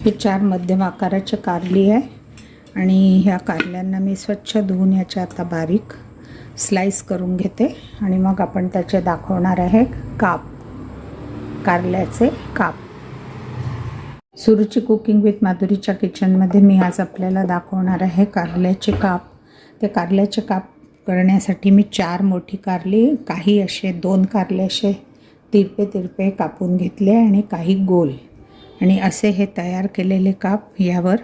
हे चार मध्यम आकाराचे कारली आहे. आणि ह्या कारल्यांना मी स्वच्छ धुवून याच्या आता बारीक स्लाइस करून घेते. आणि मग आपण त्याचे दाखवणार आहे काप. कारल्याचे काप. सुरुची कुकिंग विथ माधुरीच्या किचनमध्ये मी आज आपल्याला दाखवणार आहे कारल्याचे काप. ते कारल्याचे काप करण्यासाठी मी चार मोठी कारली काही असे दोन कारले असे तिरपे तिरपे कापून घेतले आणि काही गोल. आणि असे हे तयार केलेले काप यावर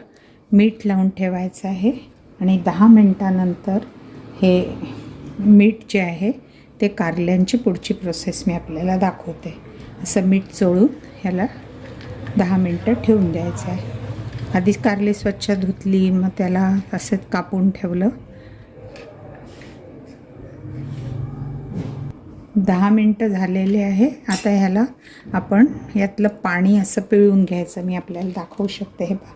मीठ लावून ठेवायचं आहे. आणि दहा मिनटानंतर हे मीठ जे आहे ते कारल्यांची पुढची प्रोसेस मी आपल्याला दाखवते. असं मीठ चोळून ह्याला दहा मिनटं ठेवून द्यायचं आहे. आधीच कारली स्वच्छ धुतली मग त्याला असं कापून ठेवलं. दहा मिनटं झालेले आहे. आता ह्याला आपण यातलं पाणी असं पिळून घ्यायचं. मी आपल्याला दाखवू शकते हे बा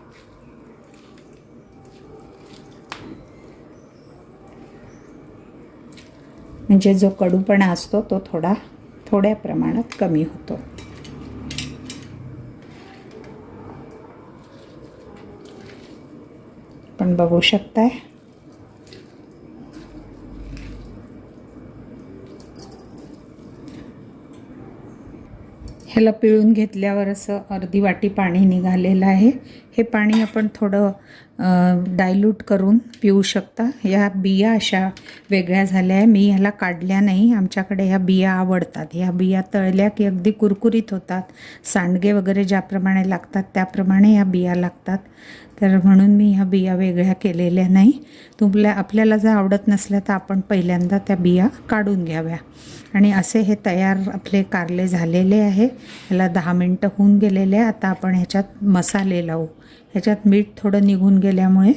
म्हणजे जो कडूपणा असतो तो थोडा थोड्या प्रमाणात कमी होतो. पण बघू शकताय? ह्याला पिळून घेतल्यावर असं अर्धी वाटी पाणी निघालेलं आहे. हे पाणी आपण थोडं डायल्यूट करून पिऊ शकता. या बिया अशा वेगळ्या झाल्या आहे. मी ह्याला काढल्या नाही. आमच्याकडे ह्या बिया आवडतात. ह्या बिया तळल्या की अगदी कुरकुरीत होतात. सांडगे वगैरे ज्याप्रमाणे लागतात त्याप्रमाणे ह्या बिया लागतात. तर म्हणून मी ह्या बिया वेगळ्या केलेल्या नाही. तुमल्या आपल्याला जर आवडत नसल्या तर आपण पहिल्यांदा त्या बिया काढून घ्याव्या. आणि असे हे तयार आपले कारले झालेले आहे. ह्याला दहा मिनटं होऊन गेलेले आहे. आता आपण ह्याच्यात मसाले लावू. ह्याच्यात मीठ थोडं निघून गेल्यामुळे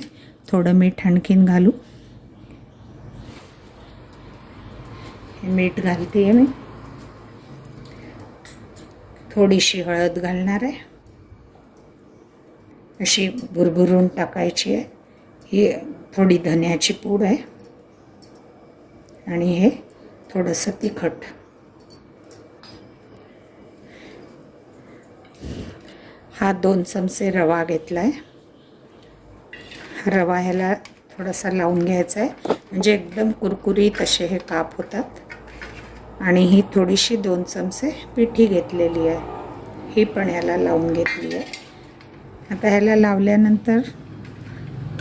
थोडं मीठ आणखीन घालू. हे मीठ घालते आहे मी. थोडीशी हळद घालणार आहे. अशी भुरभुरून टाकायची आहे. ही थोडी धन्याची पूड आहे. आणि हे थोडंसं तिखट. हा दोन चमचे रवा घेतला आहे रवा ह्याला थोडासा लावून घ्यायचा आहे. म्हणजे एकदम कुरकुरीत असे हे काप होतात. आणि ही थोडीशी दोन चमचे पिठी घेतलेली आहे. ही पण ह्याला लावून घेतली आहे. आता ह्याला लावल्यानंतर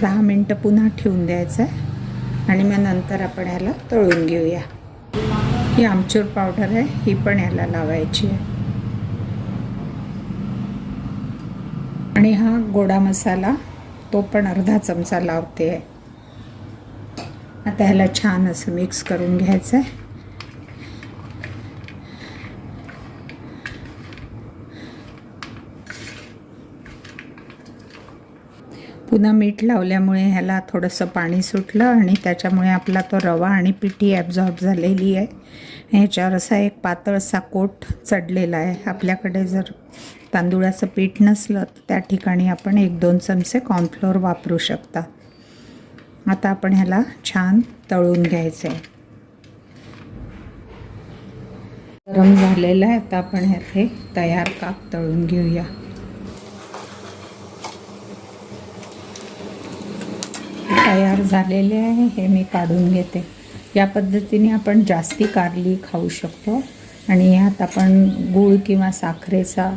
दहा मिनटं पुन्हा ठेवून द्यायचं आहे आणि मग नंतर आपण ह्याला तळून घेऊया. ही आमचूर पावडर आहे ही पण ह्याला लावायची आहे. आणि हा गोडा मसाला तो पण अर्धा चमचा लावते. आहे आता ह्याला छान असं मिक्स करून घ्यायचं आहे पुन्हा मीठ लावल्यामुळे ह्याला थोडंसं पाणी सुटलं आणि त्याच्यामुळे आपला तो रवा आणि पिठी ॲब्झॉर्ब झालेली आहे. ह्याच्यावर असा एक पातळसा कोट चढलेला आहे. आपल्याकडे जर तांदुळाचं पीठ नसलं तर त्या ठिकाणी आपण एक दोन चमचे कॉर्नफ्लोअर वापरू शकता. आता आपण ह्याला छान तळून घ्यायचं आहे गरम झालेलं आहे. आता आपण ह्यात तयार काप तळून घेऊया. तयार झालेले आहे हे मी काढून घेते. या पद्धतीने आपण जास्ती कारली खाऊ शकतो आणि यात आपण गूळ किंवा साखरेचा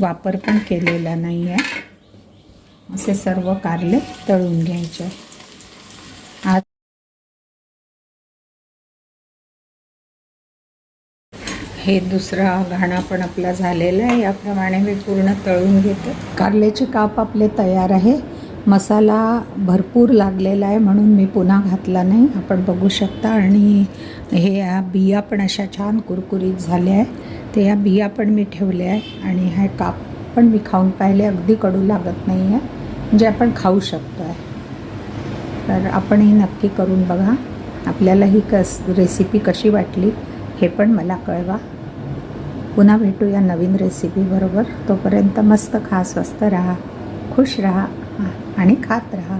वापर पण केलेला नाही आहे असे सर्व कारले तळून घ्यायचे. आज हे दुसरा घाणा पण आपला झालेला आहे याप्रमाणे मी पूर्ण तळून घेते. कारल्याचे काप आपले तयार आहे. मसाला भरपूर लागलेला आहे म्हणून मी पुन्हा घातला नाही. आपण बघू शकता. आणि हे या बिया पण अशा छान कुरकुरीत झाल्या आहे ते ह्या बिया पण मी ठेवल्या आहे आणि हे काप पण मी खाऊन पाहिले. अगदी कडू लागत नाही आहे. म्हणजे आपण खाऊ शकतो आहे तर आपणही नक्की करून बघा. आपल्याला ही कस रेसिपी कशी वाटली हे पण मला कळवा. पुन्हा भेटूया नवीन रेसिपीबरोबर तोपर्यंत मस्त खा स्वस्त राहा खुश राहा. आणि खात राहा.